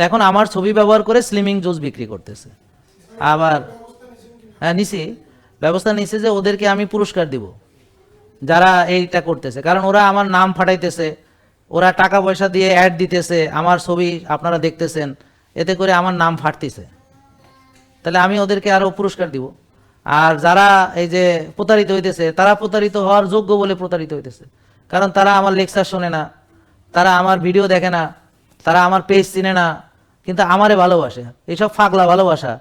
তো এখন আমার ছবি ব্যবহার করে স্লিমিং জুস বিক্রি করতেছে। আবার হ্যাঁ নিছি। ব্যবস্থা নিছে যে ওদেরকে আমি পুরস্কার দিব। যারা এইটা করতেছে। কারণ ওরা আমার নাম ফাটাইতেছে, ওরা টাকা পয়সা দিয়ে অ্যাড দিতেছে, আমার ছবি আপনারা দেখতেছেন, এতে করে আমার নাম ফাটতেছে। তাহলে আমি ওদেরকে আরও পুরস্কার দিব। আর যারা এই যে প্রতারিত হইতেছে, তারা প্রতারিত হওয়ার যোগ্য বলে প্রতারিত হইতেছে। কারণ তারা আমার লেকচার শোনে না, তারা আমার ভিডিও দেখে না, তারা আমার পেজ চিনে না। কিন্তু আমারে ভালোবাসে। এইসব ফাগলা ভালোবাসা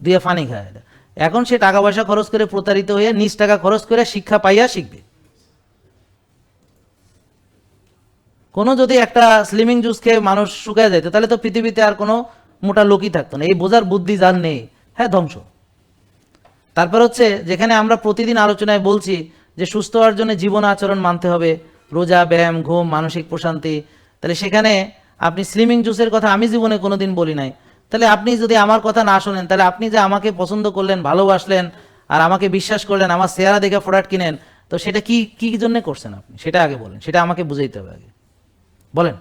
দিয়ে ফানি খায় এখন সে টাকা পয়সা খরচ করে প্রতারিত হয়ে নিজ টাকা খরচ করে শিক্ষা পাইয়া শিখবে। কোনো যদি একটা স্লিমিং জুস খেয়ে মানুষ শুকায় যেত তাহলে তো পৃথিবীতে আর কোনো মোটা লোকই থাকতো না। এই বোঝার বুদ্ধি যার নেই হ্যাঁ ধ্বংস। তারপর হচ্ছে, যেখানে আমরা প্রতিদিন আলোচনায় বলছি যে সুস্থ হওয়ার জন্য জীবন আচরণ মানতে হবে। রোজা, ব্যায়াম, ঘুম, মানসিক প্রশান্তি। তাহলে সেখানে আপনি স্লিমিং জুসের কথা আমি জীবনে কোনোদিন বলি নাই। তাহলে আপনি যদি আমার কথা না শোনেন, তাহলে আপনি যে আমাকে পছন্দ করলেন, ভালোবাসলেন, আর আমাকে বিশ্বাস করলেন, আমার চেহারা দেখে প্রোডাক্ট কিনেন, তো সেটা কি কি জন্য করছেন আপনি? সেটা আগে বলেন, সেটা আমাকে বুঝাইতে হবে আগে। বলেন।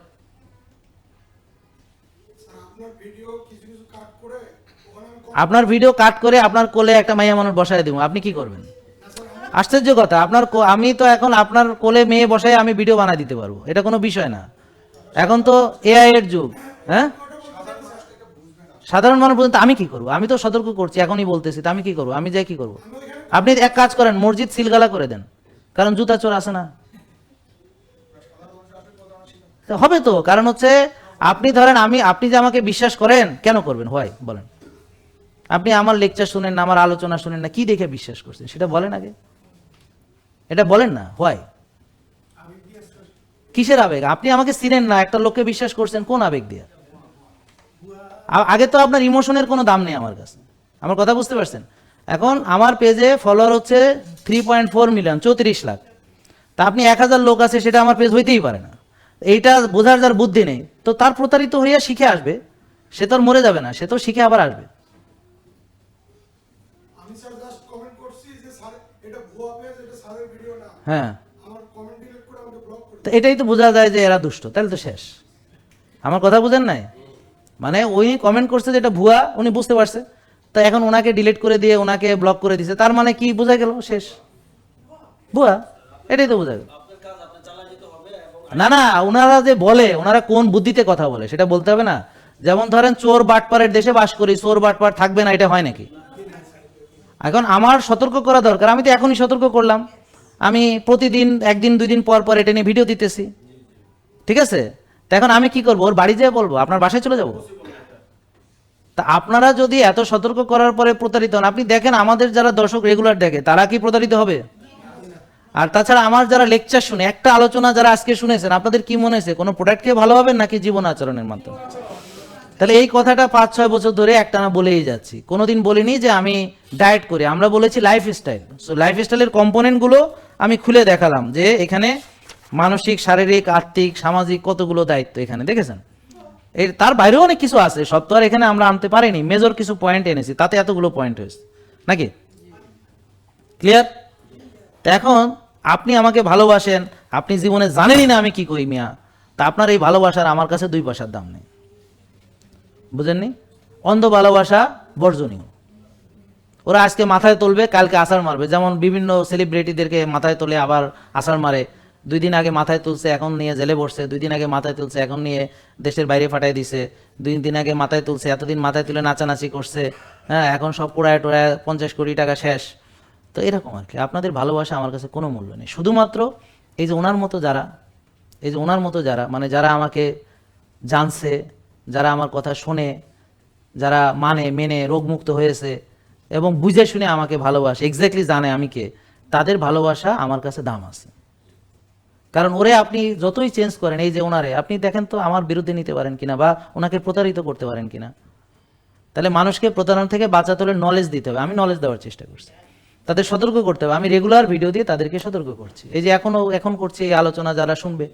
আপনার ভিডিও কাট করে আপনার কোলে একটা মাইয়া মানুষ বসায় দিব, আপনি কি করবেন? আশ্চর্য কথা, আপনার আমি তো এখন আপনার কোলে মেয়ে বসায় আমি ভিডিও বানাই দিতে পারব, এটা কোনো বিষয় না। এখন তো এআই এর যুগ হ্যাঁ? সাধারণ মানুষ পর্যন্ত আমি কি করব? আমি তো সতর্ক করছি, এখনই বলতেছি আমি কি করব? আমি যাই কি করব? আপনি এক কাজ করেন, মসজিদ সিলগালা করে দেন, কারণ জুতা চোর আসে না। হবে তো, কারণ হচ্ছে আপনি ধরেন আমি, আপনি যে আমাকে বিশ্বাস করেন, কেন করবেন? হয়, বলেন। আপনি আমার লেকচার শুনেন না, আমার আলোচনা শুনেন না, কি দেখে বিশ্বাস করছেন? সেটা বলেন আগে। এটা বলেন না, হয়। কিসের আবেগ? আপনি আমাকে চিনেন না একটা লোককে বিশ্বাস করছেন কোন আবেগ দিয়ে? আগে তো আপনার ইমোশনের কোনো দাম নেই আমার কাছে। আমার কথা বুঝতে পারছেন? এখন আমার পেজে ফলোয়ার হচ্ছে থ্রি পয়েন্ট ফোর মিলিয়ন চৌত্রিশ লাখ। তা আপনি এক হাজার লোক আছে সেটা আমার পেজ হইতেই পারে না। এইটা বোঝার যার বুদ্ধি নেই। তো তার প্রতারিত হইয়া শিখে আসবে। সে তো আর মরে যাবে না সে তো শিখে আবার আসবে। আমি তো এটাই তো বোঝা যায় যে এরা দুষ্ট, তাহলে তো শেষ। আমার কথা বুঝেন নাই? মানে ওই কমেন্ট করছে যেটা ভুয়া, উনি বুঝতে পারছে। তো এখন ওনাকে ডিলিট করে দিয়ে, ওনাকে ব্লক করে দিছে, তার মানে কি বোঝা গেল? শেষ। ভুয়া, এটাই তো বোঝা গেল। না না, ওনারা যে বলে, ওনারা কোন বুদ্ধিতে কথা বলে, সেটা বলতে হবে না। যেমন ধরেন, চোর বাটপারের দেশে বাস করি, চোর বাটপার থাকবে না, এটা হয় নাকি? এখন আমার সতর্ক করা দরকার, আমি তো এখনই সতর্ক করলাম। আমি প্রতিদিন, একদিন দুই দিন পর পর এটা নিয়ে ভিডিও দিতেছি। ঠিক আছে? তো এখন আমি কি করব? ওর বাড়ি যেয়ে বলব? আপনার বাসায় চলে যাব? তা আপনারা যদি এত সতর্ক করার পরে প্রতারিত হন, আপনি দেখেন আমাদের যারা দর্শক রেগুলার দেখে, তারা কি প্রতারিত হবে? আর তাছাড়া আমার যারা লেকচার শুনে, একটা আলোচনা যারা আজকে শুনেছেন, আপনাদের কি মনে হয়েছে? কোনো প্রোডাক্টকে ভালো হবে নাকি জীবন আচরণের মাধ্যমে? তাহলে এই কথাটা পাঁচ, ছয় বছর ধরে একটানা বলেই যাচ্ছি। কোনোদিন বলিনি যে আমি ডায়েট করি, আমরা বলেছি লাইফ স্টাইল সো লাইফ স্টাইলের কম্পোনেন্টগুলো আমি খুলে দেখালাম যে এখানে মানসিক, শারীরিক, আর্থিক, সামাজিক কতগুলো দায়িত্ব এখানে, দেখেছেন? এর তার বাইরেও অনেক কিছু আছে, সব তো আর এখানে আমরা আনতে পারিনি। মেজর কিছু পয়েন্ট এনেছি, তাতে এতগুলো পয়েন্ট হয়েছে। নাকি? ক্লিয়ার এখন আপনি আমাকে ভালোবাসেন, আপনি জীবনে জানেনই না আমি কি করি মিয়া। তা আপনার এই ভালোবাসার আমার কাছে দুই পয়সার দাম নেই। বুঝেননি? অন্ধ ভালোবাসা বর্জনীয়। ওরা আজকে মাথায় তুলবে, কালকে আসার মারবে। যেমন বিভিন্ন সেলিব্রিটিদেরকে মাথায় তুলে আবার আসার মারে। দুই দিন আগে মাথায় তুলছে, এখন নিয়ে জেলে বসছে। দুই দিন আগে মাথায় তুলছে, এখন নিয়ে দেশের বাইরে ফাটাই দিছে। দুই দিন আগে মাথায় তুলছে, এতদিন মাথায় তুলে নাচানাচি করছে। হ্যাঁ এখন সব পোড়ায় টোড়ায় পঞ্চাশ কোটি টাকা শেষ। তো এরকম আর কি। আপনাদের ভালোবাসা আমার কাছে কোনো মূল্য নেই। শুধুমাত্র এই যে ওনার মতো যারা, এই যে ওনার মতো যারা মানে যারা আমাকে জানছে, যারা আমার কথা শোনে, যারা মানে মেনে, রোগমুক্ত হয়েছে এবং বুঝে শুনে আমাকে ভালোবাসে এক্স্যাক্টলি জানে আমি কে। তাদের ভালোবাসা আমার কাছে দাম আছে। কারণ ওরে আপনি যতই চেঞ্জ করেন, এই যে ওনারে, আপনি দেখেন তো আমার বিরুদ্ধে নিতে পারেন কিনা বা ওনাকে প্রতারিত করতে পারেন কিনা। তাহলে মানুষকে প্রতারণা থেকে বাঁচাতে হলে নলেজ দিতে হবে। আমি নলেজ দেওয়ার চেষ্টা করছি। তাদের সতর্ক করতে হবে। আমি রেগুলার ভিডিও দিয়ে তাদেরকে সতর্ক করছি। এই যে এখনও এখন করছি এই আলোচনা যারা শুনবে।